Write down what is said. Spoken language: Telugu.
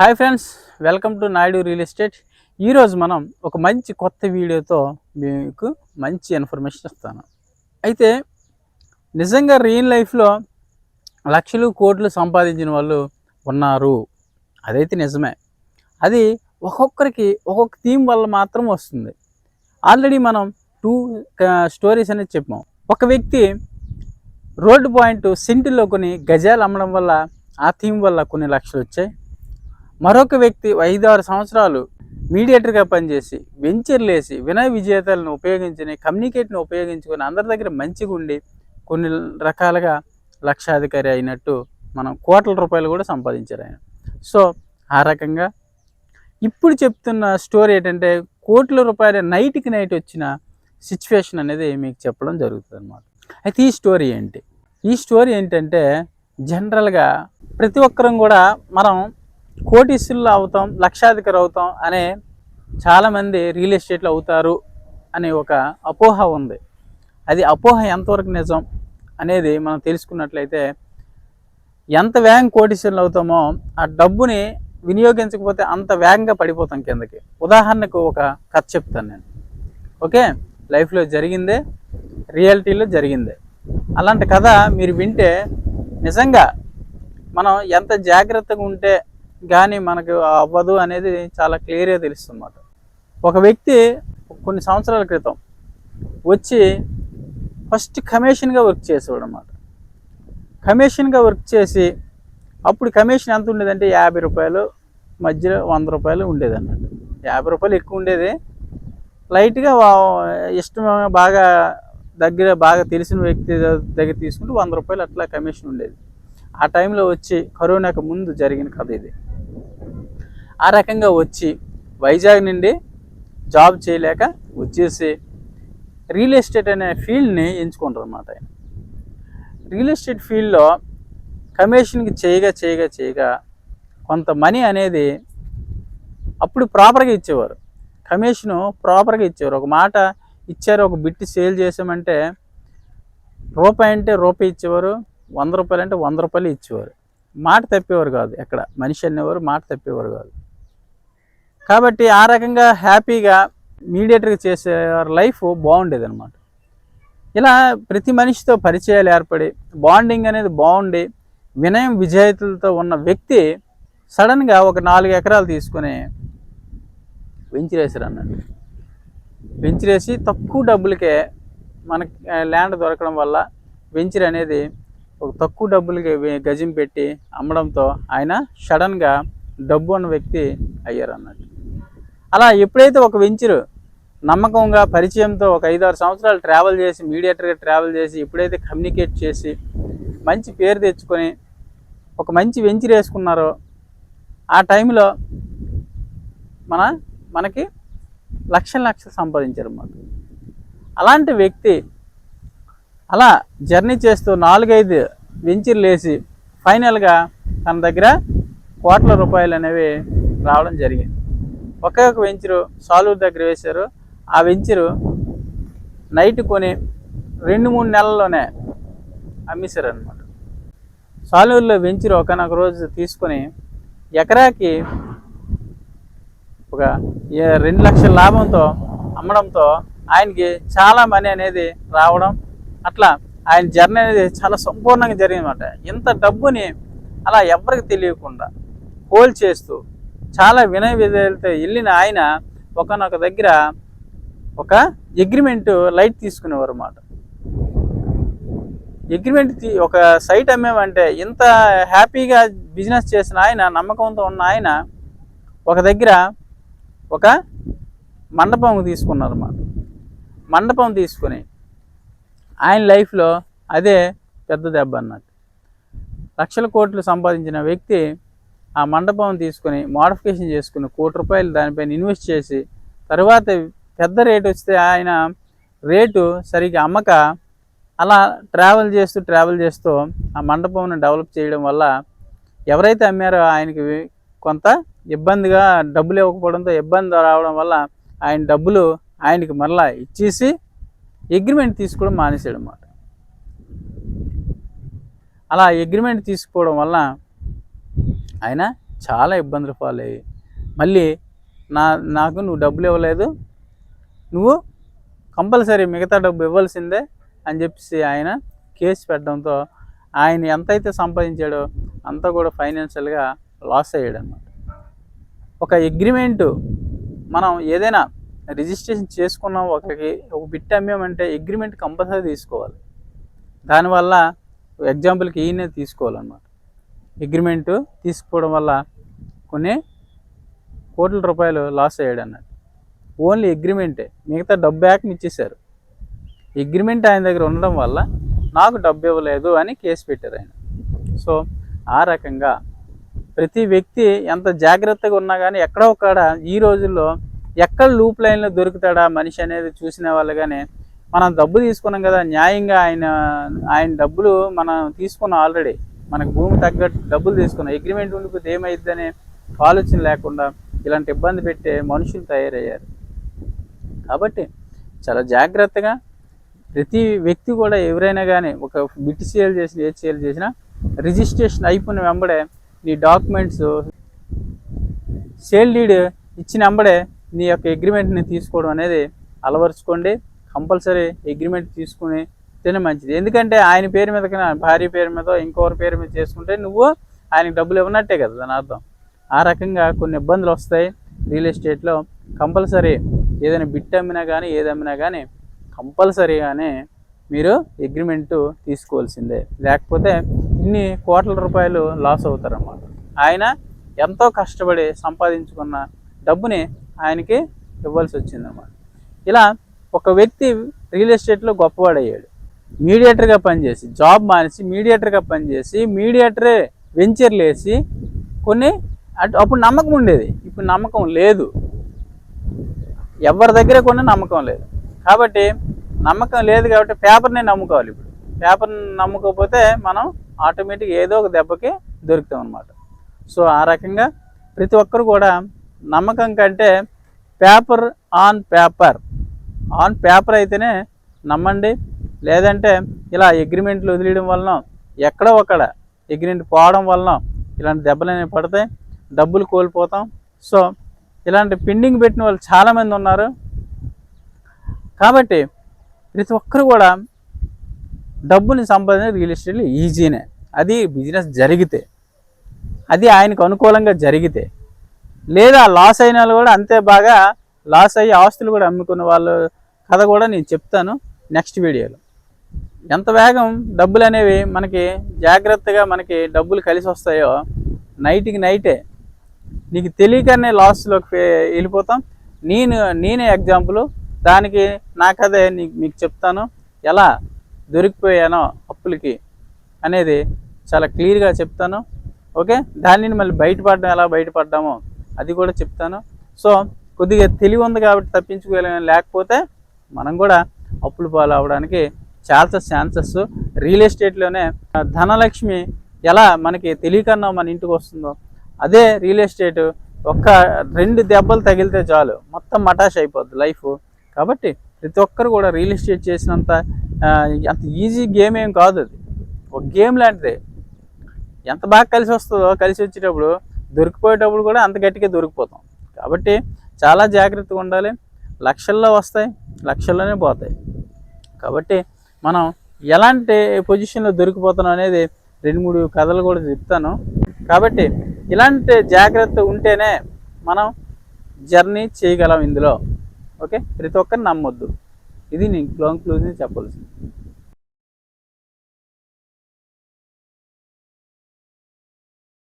Hi friends welcome to Naidu real estate ఈరోజు మనం ఒక మంచి కొత్త వీడియోతో మీకు మంచి ఇన్ఫర్మేషన్ ఇస్తాను. అయితే నిజంగా రియల్ లైఫ్లో లక్షలు కోట్లు సంపాదించిన వాళ్ళు ఉన్నారు. అదైతే నిజమే. అది ఒక్కొక్కరికి ఒక్కొక్క థీమ్ వల్ల మాత్రం వస్తుంది. ఆల్రెడీ మనం టూ స్టోరీస్ అనేది చెప్పాం. ఒక వ్యక్తి రోడ్డు పాయింట్ సెంటులో కొన్ని గజాలు అమ్మడం వల్ల ఆ థీమ్ వల్ల కొన్ని లక్షలు వచ్చాయి. మరొక వ్యక్తి ఐదు ఆరు సంవత్సరాలు మీడియేటర్గా పనిచేసి వెంచర్లు వేసి వినయ విజేతలను ఉపయోగించుని కమ్యూనికేట్ని ఉపయోగించుకొని అందరి దగ్గర మంచిగా ఉండి కొన్ని రకాలుగా లక్షాధికారి అయినట్టు మనం కోట్ల రూపాయలు కూడా సంపాదించారు ఆయన. సో ఆ రకంగా ఇప్పుడు చెప్తున్న స్టోరీ ఏంటంటే కోట్ల రూపాయలు నైట్కి నైట్ వచ్చిన సిచ్యువేషన్ అనేది మీకు చెప్పడం జరుగుతుంది అనమాట అయితే ఈ స్టోరీ ఏంటి? ఈ స్టోరీ ఏంటంటే జనరల్గా ప్రతి ఒక్కరం కూడా మనం కోటీశ్వరులు అవుతాం లక్షాధికారు అవుతాం అనే చాలామంది రియల్ ఎస్టేట్లో అవుతారు అనే ఒక అపోహ ఉంది. అది అపోహ ఎంతవరకు నిజం అనేది మనం తెలుసుకున్నట్లయితే ఎంత వేగం కోటీశ్వరులు అవుతామో ఆ డబ్బుని వినియోగించకపోతే అంత వేగంగా పడిపోతాం కిందకి. ఉదాహరణకు ఒక కథ చెప్తాను నేను. ఓకే? లైఫ్లో జరిగిందే రియాలిటీలో జరిగిందే. అలాంటి కథ మీరు వింటే నిజంగా మనం ఎంత జాగ్రత్తగా ఉంటే కానీ మనకు అవ్వదు అనేది చాలా క్లియర్గా తెలుస్తుంది అన్నమాట ఒక వ్యక్తి కొన్ని సంవత్సరాల క్రితం వచ్చి ఫస్ట్ కమిషన్గా వర్క్ చేసేవాడు అనమాట కమిషన్గా వర్క్ చేసి అప్పుడు కమిషన్ ఎంత ఉండేదంటే యాభై రూపాయలు మధ్యలో వంద రూపాయలు ఉండేది అన్నట్టు యాభై రూపాయలు ఎక్కువ ఉండేది. లైట్గా వా- ఇష్టం బాగా దగ్గర బాగా తెలిసిన వ్యక్తి దగ్గర తీసుకుంటే వంద రూపాయలు అట్లా కమిషన్ ఉండేది. ఆ టైంలో వచ్చి కరోనాకు ముందు జరిగిన కథ ఇది. ఆ రకంగా వచ్చి వైజాగ్ నుండి జాబ్ చేయలేక వచ్చేసి రియల్ ఎస్టేట్ అనే ఫీల్డ్ని ఎంచుకుంటారు అన్నమాట ఆయన. రియల్ ఎస్టేట్ ఫీల్డ్లో కమిషన్కి చేయగా చేయగా చేయగా కొంత మనీ అనేది అప్పుడు ప్రాపర్గా ఇచ్చేవారు. కమిషను ప్రాపర్గా ఇచ్చేవారు. ఒక మాట ఇచ్చారు ఒక బిట్టి సేల్ చేసామంటే రూపాయి అంటే రూపాయి ఇచ్చేవారు వంద రూపాయలు అంటే వంద రూపాయలు ఇచ్చేవారు. మాట తప్పేవారు కాదు ఎక్కడ. మనిషి అనేవారు మాట తప్పేవారు కాదు. కాబట్టి ఆ రకంగా హ్యాపీగా మీడియేటర్గా చేసే లైఫ్ బాగుండేది అనమాట ఇలా ప్రతి మనిషితో పరిచయాలు ఏర్పడి బాండింగ్ అనేది బాగుండి వినయం విజేతలతో ఉన్న వ్యక్తి సడన్గా ఒక నాలుగు ఎకరాలు తీసుకొని వెంచరేసారు అన్నట్టు వెంచరేసి తక్కువ డబ్బులకే మనకి ల్యాండ్ దొరకడం వల్ల వెంచర్ అనేది ఒక తక్కువ డబ్బులకి గజం పెట్టి అమ్మడంతో ఆయన సడన్గా డబ్బు ఉన్న వ్యక్తి అయ్యారు అన్నట్టు అలా ఎప్పుడైతే ఒక వెంచరు నమ్మకంగా పరిచయంతో ఒక ఐదారు సంవత్సరాలు ట్రావెల్ చేసి మీడియేటర్గా ట్రావెల్ చేసి ఎప్పుడైతే కమ్యూనికేట్ చేసి మంచి పేరు తెచ్చుకొని ఒక మంచి వెంచర్ వేసుకున్నారో ఆ టైంలో మన మనకి లక్షల లక్షలు సంపాదించారు అన్నమాట అలాంటి వ్యక్తి అలా జర్నీ చేస్తూ నాలుగైదు వెంచర్లు వేసి ఫైనల్గా తన దగ్గర కోట్ల రూపాయలు అనేవి రావడం జరిగింది. ఒకే ఒక వెంచరు సాలూరు దగ్గర వేశారు. ఆ వెంచరు నైట్ కొని రెండు మూడు నెలల్లోనే అమ్మేశారు అనమాట సాలూరులో వెంచరు ఒకనొక రోజు తీసుకొని ఎకరాకి ఒక ఏ- రెండు లక్షల లాభంతో అమ్మడంతో ఆయనకి చాలా మనీ అనేది రావడం అట్లా ఆయన జర్నీ అనేది చాలా సంపూర్ణంగా జరిగిందన్నమాట. ఇంత డబ్బుని అలా ఎవరికి తెలియకుండా హోల్ చేస్తూ చాలా వినయ విధేయులతో వెళ్ళిన ఆయన ఒకనొక దగ్గర ఒక అగ్రిమెంట్ లైట్ తీసుకునేవారు అన్నమాట. అగ్రిమెంట్ తీ ఒక సైట్ అమ్మేమంటే ఇంత హ్యాపీగా బిజినెస్ చేసిన ఆయన నమ్మకంతో ఉన్న ఆయన ఒక దగ్గర ఒక మండపం తీసుకున్నారు అన్నమాట. మండపం తీసుకుని ఆయన లైఫ్లో అదే పెద్ద దెబ్బ అన్నట్టు. లక్షల కోట్లు సంపాదించిన వ్యక్తి ఆ మండపం తీసుకుని మోడిఫికేషన్ చేసుకుని కోటి రూపాయలు దానిపైన ఇన్వెస్ట్ చేసి తర్వాత పెద్ద రేటు వస్తే ఆయన రేటు సరిగ్గా అమ్మక అలా ట్రావెల్ చేస్తూ ట్రావెల్ చేస్తూ ఆ మండపంను డెవలప్ చేయడం వల్ల ఎవరైతే అమ్మారో ఆయనకి కొంత ఇబ్బందిగా డబ్బులు ఇవ్వకపోవడంతో ఇబ్బంది రావడం వల్ల ఆయన డబ్బులు ఆయనకి మరలా ఇచ్చేసి అగ్రిమెంట్ తీసుకోవడం మానేసాడు అన్నమాట అలా అగ్రిమెంట్ తీసుకోవడం వల్ల ఆయన చాలా ఇబ్బందులు పాలయ్యి మళ్ళీ నా నాకు నువ్వు డబ్బులు ఇవ్వలేదు. నువ్వు కంపల్సరీ మిగతా డబ్బు ఇవ్వాల్సిందే అని చెప్పేసి ఆయన కేసు పెట్టడంతో ఆయన ఎంతైతే సంపాదించాడో అంతా కూడా ఫైనాన్షియల్గా లాస్ అయ్యాడు అనమాట ఒక అగ్రిమెంటు మనం ఏదైనా రిజిస్ట్రేషన్ చేసుకున్నాం ఒకరికి ఒక బిట్ అమ్మేమంటే అగ్రిమెంట్ కంపల్సరీ తీసుకోవాలి. దానివల్ల ఎగ్జాంపుల్కి ఈయనే తీసుకోవాలన్నమాట. అగ్రిమెంటు తీసుకోవడం వల్ల కొన్ని కోట్ల రూపాయలు లాస్ అయ్యాడు అన్నట్టు ఓన్లీ అగ్రిమెంటే మిగతా డబ్బు బ్యాక్ ఇచ్చేశారు. అగ్రిమెంట్ ఆయన దగ్గర ఉండడం వల్ల నాకు డబ్బు ఇవ్వలేదు అని కేసు పెట్టారు ఆయన. సో ఆ రకంగా ప్రతి వ్యక్తి ఎంత జాగ్రత్తగా ఉన్నా కానీ ఎక్కడో ఒకడ ఈ రోజుల్లో ఎక్కడ లూప్ లైన్లో దొరుకుతాడా మనిషి అనేది చూసిన వాళ్ళు కానీ మనం డబ్బు తీసుకున్నాం కదా న్యాయంగా ఆయన ఆయన డబ్బులు మనం తీసుకున్నాం ఆల్రెడీ మనకు భూమి తగ్గట్టు డబ్బులు తీసుకున్న అగ్రిమెంట్ ఉండిపోతే అనే ఆలోచన లేకుండా ఇలాంటి ఇబ్బంది పెట్టే మనుషులు తయారయ్యారు. కాబట్టి చాలా జాగ్రత్తగా ప్రతి వ్యక్తి కూడా ఎవరైనా కానీ ఒక బిట్ సేల్ చేసిన ఏ సేల్ చేసినా రిజిస్ట్రేషన్ అయిపోయిన వెంబడే నీ డాక్యుమెంట్స్ సేల్ డీడ్ ఇచ్చిన వెంబడే నీ యొక్క అగ్రిమెంట్ని తీసుకోవడం అనేది అలవరుచుకోండి. కంపల్సరీ అగ్రిమెంట్ తీసుకుని తినే మంచిది. ఎందుకంటే ఆయన పేరు మీద భార్య పేరు మీద ఇంకొకరి పేరు మీద చేసుకుంటే నువ్వు ఆయనకు డబ్బులు ఇవ్వనట్టే కదా దాని అర్థం. ఆ రకంగా కొన్ని ఇబ్బందులు వస్తాయి. రియల్ ఎస్టేట్లో కంపల్సరీ ఏదైనా బిట్ అమ్మినా కానీ ఏది అమ్మినా కానీ కంపల్సరీగానే మీరు అగ్రిమెంట్ తీసుకోవాల్సిందే. లేకపోతే ఇన్ని కోట్ల రూపాయలు లాస్ అవుతారన్నమాట. ఆయన ఎంతో కష్టపడి సంపాదించుకున్న డబ్బుని ఆయనకి ఇవ్వాల్సి వచ్చిందన్నమాట. ఇలా ఒక వ్యక్తి రియల్ ఎస్టేట్లో గొప్పవాడయ్యాడు. మీడియేటర్గా పనిచేసి జాబ్ మానేసి మీడియేటర్గా పనిచేసి మీడియేటరే వెంచర్లు వేసి కొన్ని అటు అప్పుడు నమ్మకం ఉండేది. ఇప్పుడు నమ్మకం లేదు. ఎవరి దగ్గర కొన్ని నమ్మకం లేదు. కాబట్టి నమ్మకం లేదు కాబట్టి పేపర్నే నమ్ముకోవాలి ఇప్పుడు. పేపర్ని నమ్ముకోకపోతే మనం ఆటోమేటిక్ ఏదో ఒక దెబ్బకి దొరుకుతాం అనమాట సో ఆ రకంగా ప్రతి ఒక్కరు కూడా నమ్మకం కంటే paper on paper. On paper అయితేనే నమ్మండి. లేదంటే ఇలా అగ్రిమెంట్లు వదిలేయడం వలన ఎక్కడో ఒక్కడ అగ్రిమెంట్ పోవడం వలన ఇలాంటి దెబ్బలు అనేవి పడతాయి డబ్బులు కోల్పోతాం. సో ఇలాంటి పెండింగ్ పెట్టిన వాళ్ళు చాలామంది ఉన్నారు. కాబట్టి ప్రతి ఒక్కరు కూడా డబ్బుని సంపాదించిన రియల్ ఎస్టేట్లో ఈజీనే అది బిజినెస్ జరిగితే అది ఆయనకు అనుకూలంగా జరిగితే లేదా లాస్ అయిన వాళ్ళు కూడా అంతే బాగా లాస్ అయ్యి ఆస్తులు కూడా అమ్ముకున్న వాళ్ళ కథ కూడా నేను చెప్తాను నెక్స్ట్ వీడియోలో ఎంత వేగం డబ్బులు అనేవి మనకి జాగ్రత్తగా మనకి డబ్బులు కలిసి వస్తాయో నైట్కి నైటే. నీకు తెలియకనే లాస్లోకి వెళ్ళిపోతాం. నేను నేనే ఎగ్జాంపుల్. దానికి నాకు అదే నీకు మీకు చెప్తాను. ఎలా దొరికిపోయానో అప్పులకి అనేది చాలా క్లియర్గా చెప్తాను. ఓకే? దానిని మళ్ళీ బయటపడడం ఎలా బయటపడ్డామో అది కూడా చెప్తాను. సో కొద్దిగా తెలివి ఉంది కాబట్టి తప్పించుకోలేము లేకపోతే మనం కూడా అప్పులు పాలు అవడానికి చాలా ఛాన్సెస్ రియల్ ఎస్టేట్లోనే ధనలక్ష్మి ఎలా మనకి తెలియకన్నా మన ఇంటికి వస్తుందో అదే రియల్ ఎస్టేట్ ఒక్క రెండు దెబ్బలు తగిలితే చాలు. మొత్తం మటాష్ అయిపోద్ది లైఫ్. కాబట్టి ప్రతి ఒక్కరు కూడా రియల్ ఎస్టేట్ చేసినంత అంత ఈజీ గేమ్ ఏం కాదు అది. ఒక గేమ్ లాంటిది. ఎంత బాగా కలిసి వస్తుందో కలిసి వచ్చేటప్పుడు దొరికిపోయేటప్పుడు కూడా అంత గట్టిగా దొరికిపోతాం. కాబట్టి చాలా జాగ్రత్తగా ఉండాలి. లక్షల్లో వస్తాయి లక్షల్లోనే పోతాయి. కాబట్టి మనం ఎలాంటి పొజిషన్లో దొరికిపోతున్నాం అనేది రెండు మూడు కథలు కూడా చెప్తాను. కాబట్టి ఇలాంటి జాగ్రత్త ఉంటేనే మనం జర్నీ చేయగలం ఇందులో. ఓకే ప్రతి ఒక్కరిని నమ్మొద్దు. ఇది నేను క్లోన్ క్లూజ్ని చెప్పాల్సింది.